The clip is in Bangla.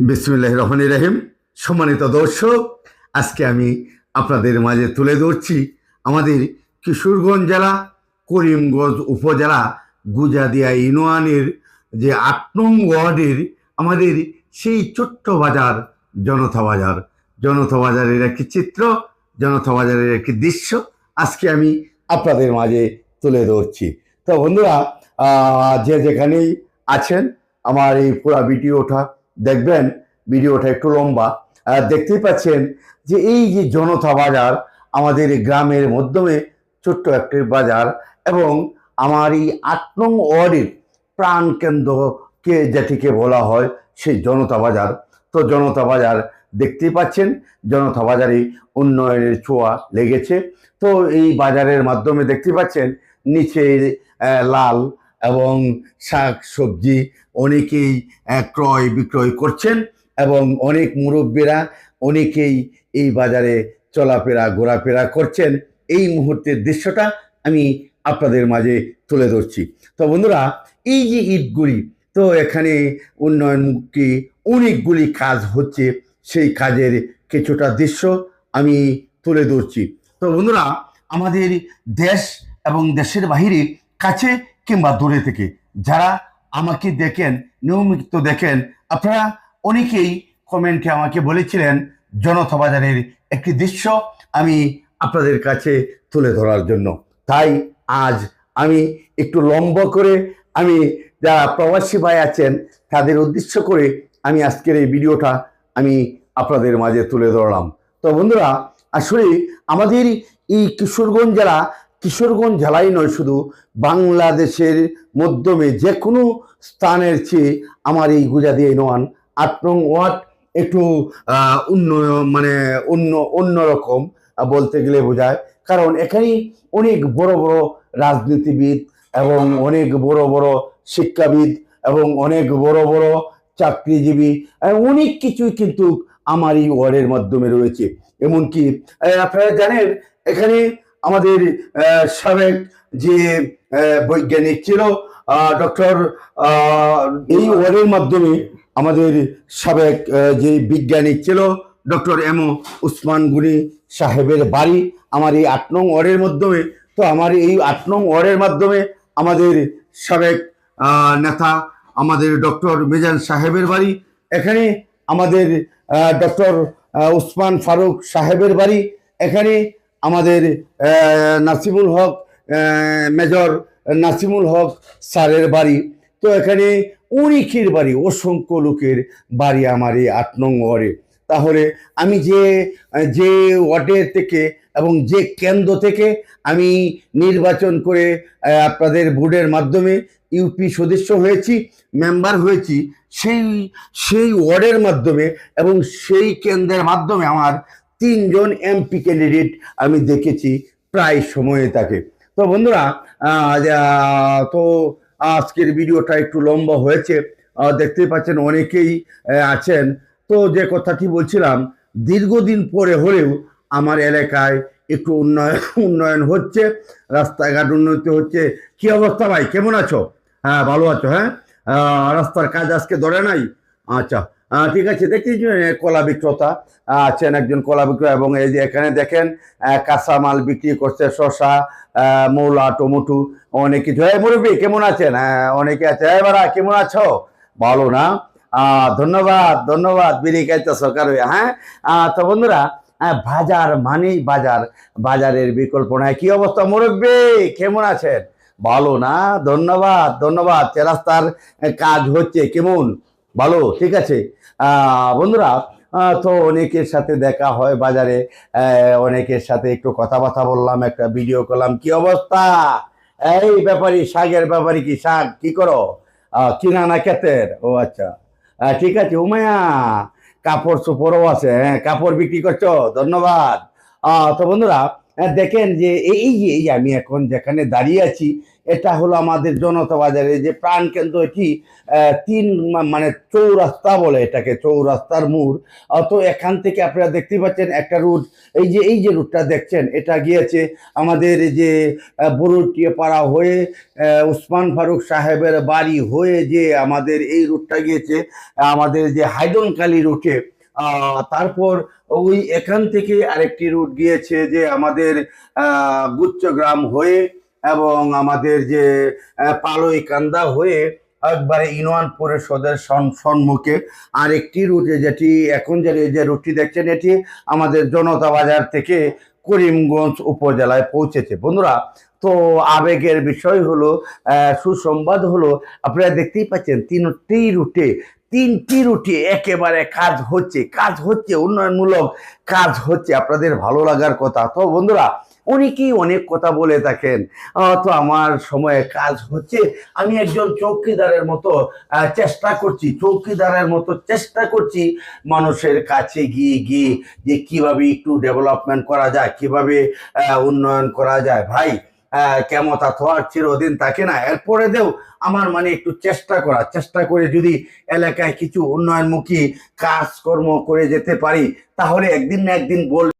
বিসমুল্লাহ রহমান রাহিম। সম্মানিত দর্শক, আজকে আমি আপনাদের মাঝে তুলে ধরছি আমাদের কিশোরগঞ্জ জেলা, করিমগঞ্জ উপজেলা, গুজাদিয়া ইউনিয়নের যে আট নং ওয়ার্ডের আমাদের সেই ছোট্ট বাজার, জনতা বাজার। জনতা বাজারের একটি চিত্র, জনতা বাজারের একটি দৃশ্য আজকে আমি আপনাদের মাঝে তুলে ধরছি। তো বন্ধুরা যে যেখানেই আছেন, আমার এই পুরো ভিডিওটা দেখবেন, ভিডিওটা একটু লম্বা। দেখতেই পাচ্ছেন যে এই যে জনতা বাজার আমাদের গ্রামের মাধ্যমে ছোট্ট একটি বাজার এবং আমার এই আট নং ওয়ার্ডের প্রাণকেন্দ্রকে যেটিকে বলা হয় সেই জনতা বাজার। তো জনতা বাজার দেখতেই পাচ্ছেন, জনতা বাজারে উন্নয়নের ছোঁয়া লেগেছে। তো এই বাজারের মাধ্যমে দেখতে পাচ্ছেন নিচে লাল এবং শাক সবজি অনেকেই ক্রয় বিক্রয় করছেন এবং অনেক মুরব্বীরা অনেকেই এই বাজারে চলাফেরা, ঘোরাফেরা করছেন। এই মুহূর্তের দৃশ্যটা আমি আপনাদের মাঝে তুলে ধরছি। তো বন্ধুরা, এই যে ইটগুলি, তো এখানে উন্নয়নমুখী অনেকগুলি কাজ হচ্ছে। সেই কাজের কিছুটা দৃশ্য আমি তুলে ধরছি। তো বন্ধুরা, আমাদের দেশ এবং দেশের বাহিরে কাছে কিংবা দূরে থেকে। যারা আমাকে দেখেন, নিয়মিত দেখেন, আপনারা অনেকেই কমেন্টে আমাকে বলেছিলেন জনতা বাজারের একটি দৃশ্য আমি আপনাদের কাছে তুলে ধরার জন্য। তাই আজ আমি একটু লম্ব করে আমি যারা প্রবাসী ভাই আছেন, তাদের উদ্দেশ্য করে আমি আজকের এই ভিডিওটা আমি আপনাদের মাঝে তুলে ধরলাম। তো বন্ধুরা, আসলে আমাদের এই কিশোরগঞ্জ জেলা কিশোরগঞ্জ জেলাই নয়, শুধু বাংলাদেশের মাধ্যমে যে কোনো স্থানের চেয়ে আমার এই গুজাদি নন আট নং ওয়ার্ড একটু অন্য মানে অন্য অন্যরকম বলতে গেলে বোঝায়। কারণ এখানে অনেক বড় বড় রাজনীতিবিদ এবং অনেক বড় বড় শিক্ষাবিদ এবং অনেক বড় বড় চাকরিজীবী অনেক কিছুই কিন্তু আমার এই ওয়ার্ডের মাধ্যমে রয়েছে। এমনকি আপনারা জানেন, এখানে আমাদের সাবেক যে বৈজ্ঞানিক ছিল ডক্টর এই ওয়ার্ডের মাধ্যমে আমাদের সাবেক যে বিজ্ঞানিক ছিল, ডক্টর এম উসমান গুনি সাহেবের বাড়ি, আমার এই আট নং ওয়ার্ডের মাধ্যমে, তো আমার এই আট নং ওয়ার্ডের মাধ্যমে আমাদের সাবেক নেতা, আমাদের ডক্টর মেজান সাহেবের বাড়ি, এখানে আমাদের ডক্টর উসমান ফারুক সাহেবের বাড়ি, এখানে আমাদের নাসিমুল হক মেজর নাসিমুল হক স্যারের বাড়ি। তো এখানে অনেকের বাড়ি, অসংখ্য লোকের বাড়ি আমার এই আট নং ওয়ার্ডে। তাহলে আমি যে যে ওয়ার্ডের থেকে এবং যে কেন্দ্র থেকে আমি নির্বাচন করে আপনাদের বোর্ডের মাধ্যমে ইউপি সদস্য হয়েছি, মেম্বার হয়েছি, সেই সেই ওয়ার্ডের মাধ্যমে এবং সেই কেন্দ্রের মাধ্যমে আমার তিনজন এমপি ক্যান্ডিডেট আমি দেখেছি, প্রায় সময়ে তাকে। তো বন্ধুরা তো আজকের ভিডিওটা একটু লম্বা হয়েছে। দেখতেই পাচ্ছেন অনেকেই আছেন। তো যে কথাটি বলছিলাম, দীর্ঘদিন পরে হলেও আমার এলাকায় একটু উন্নয়ন উন্নয়ন হচ্ছে, রাস্তাঘাট উন্নতি হচ্ছে। কি অবস্থা ভাই? কেমন আছো? হ্যাঁ ভালো আছো হ্যাঁ? রাস্তার কাজ আজকে ধরে নাই? আচ্ছা ঠিক আছে দেখছি যে কলা বিক্রেতা আছেন একজন কলা বিক্রেতা এবং এই যে এখানে দেখেন আহ, কাঁচা মাল বিক্রি করছে শশা মৌলা টমেটো অনেক কিছু। হ্যাঁ মুরব্বী কেমন আছেন? হ্যাঁ অনেকে আছে। হ্যাঁ বাড়া কেমন আছো? ভালো না? ধন্যবাদ ধন্যবাদ বিড়ি খাইতে সরকার হ্যাঁ? তো বন্ধুরা বাজার মানেই বাজার বাজারের বিকল্প নাই। কি অবস্থা মুরব্বী? কেমন আছেন? ভালো না? ধন্যবাদ ধন্যবাদ। রাস্তার কাজ হচ্ছে কেমন? ভালো, ঠিক আছে। বন্ধুরা তো অনেকের সাথে দেখা হয় বাজারে। অনেকের সাথে একটু কথাবার্তা বললাম, একটা ভিডিও করলাম। কি অবস্থা? এই ব্যাপারী, শাকের ব্যাপারে কি? শাক কি করো? কিনা না ক্ষেতের? ও আচ্ছা। ঠিক আছে উমায়া কাপড় চোপড়ও আছে হ্যাঁ কাপড় বিক্রি করছ? ধন্যবাদ। তো বন্ধুরা দেখেন যে, এই যে, আমি এখন যেখানে দাঁড়িয়ে আছি এটা হলো আমাদের জনতা বাজারে যে প্রাণ কেন্দ্র এটি তিন মানে চৌরাস্তা বলে এটাকে চৌরাস্তার মোড়। আহ, তো এখান থেকে আপনারা দেখতে পাচ্ছেন একটা রুট এই যে এই যে রুটটা দেখছেন এটা গিয়েছে আমাদের যে বরুটিয়া পাড়া হয়ে উসমান ফারুক সাহেবের বাড়ি হয়ে যে আমাদের এই রুটটা গিয়েছে আমাদের যে হাইদনকালী রুটে তারপর ওই এখান থেকে আরেকটি রুট গিয়েছে যে আমাদের গুচ্ছগ্রাম হয়ে এবং আমাদের যে পালইকান্দা হয়ে একবারে ইউনিয়ন পরিষদের সম্মুখে আরেকটি রুট যেটি এখন যে যে রুটটি দেখছেন এটি আমাদের জনতা বাজার থেকে করিমগঞ্জ উপজেলায় পৌঁছেছে। বন্ধুরা, তো আবেগের বিষয় হলো সুসংবাদ হলো, আপনারা দেখতেই পাচ্ছেন তিনটি রুটে তিনটি রুটে একেবারে কাজ হচ্ছে কাজ হচ্ছে, উন্নয়নমূলক কাজ হচ্ছে। আপনাদের ভালো লাগার কথা। তো বন্ধুরা অনেকেই অনেক কথা বলে থাকেন তো আমার সময়ে কাজ হচ্ছে, আমি একজন চৌকিদারের মতো চেষ্টা করছি, চৌকিদারের মতো চেষ্টা করছি মানুষের কাছে গিয়ে গিয়ে যে কীভাবে একটু ডেভেলপমেন্ট করা যায়, কীভাবে উন্নয়ন করা যায়। ভাই কেমতা তো আর চিরদিন থাকে না। এরপরে দেও আমার মানে একটু চেষ্টা করা, চেষ্টা করে যদি এলাকায় কিছু উন্নয়নমুখী কাজকর্ম করে যেতে পারি, তাহলে একদিন না একদিন বল